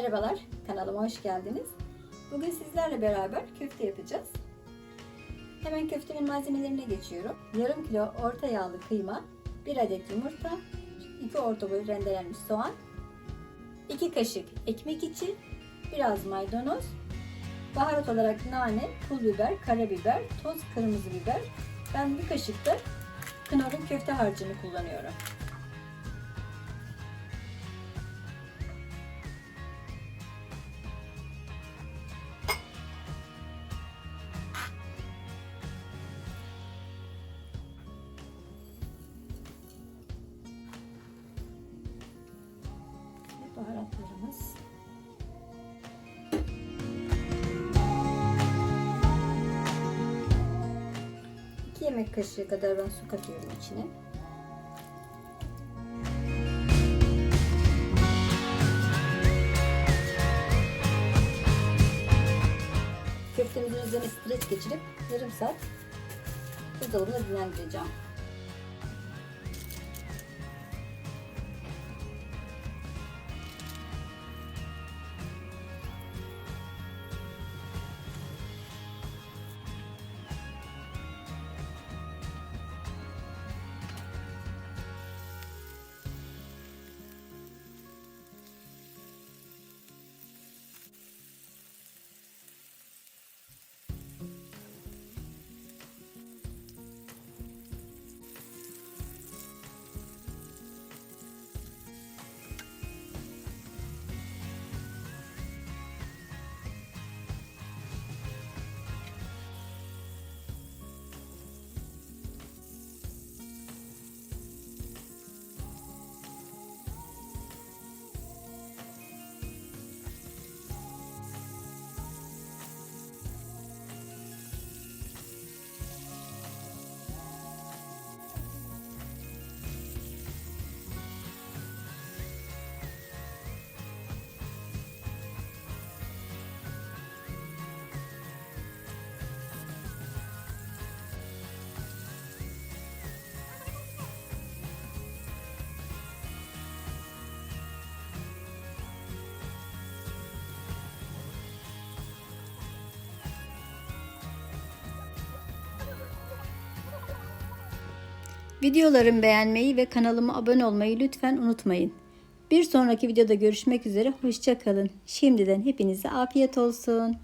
Merhabalar, kanalıma hoş geldiniz. Bugün sizlerle beraber köfte yapacağız. Hemen köftemin malzemelerine geçiyorum. Yarım kilo orta yağlı kıyma, 1 adet yumurta, 2 orta boy rendelenmiş soğan, 2 kaşık ekmek içi, biraz maydanoz, baharat olarak nane, pul biber, karabiber, toz kırmızı biber. Ben bir kaşık da Knorr'un köfte harcını kullanıyorum. Baharatlarımız. İki yemek kaşığı kadar ben su katıyorum içine. Köftemizin üzerine streç geçirip yarım saat buzdolabında dinlendireceğim. Videolarımı beğenmeyi ve kanalıma abone olmayı lütfen unutmayın. Bir sonraki videoda görüşmek üzere. Hoşçakalın. Şimdiden hepinize afiyet olsun.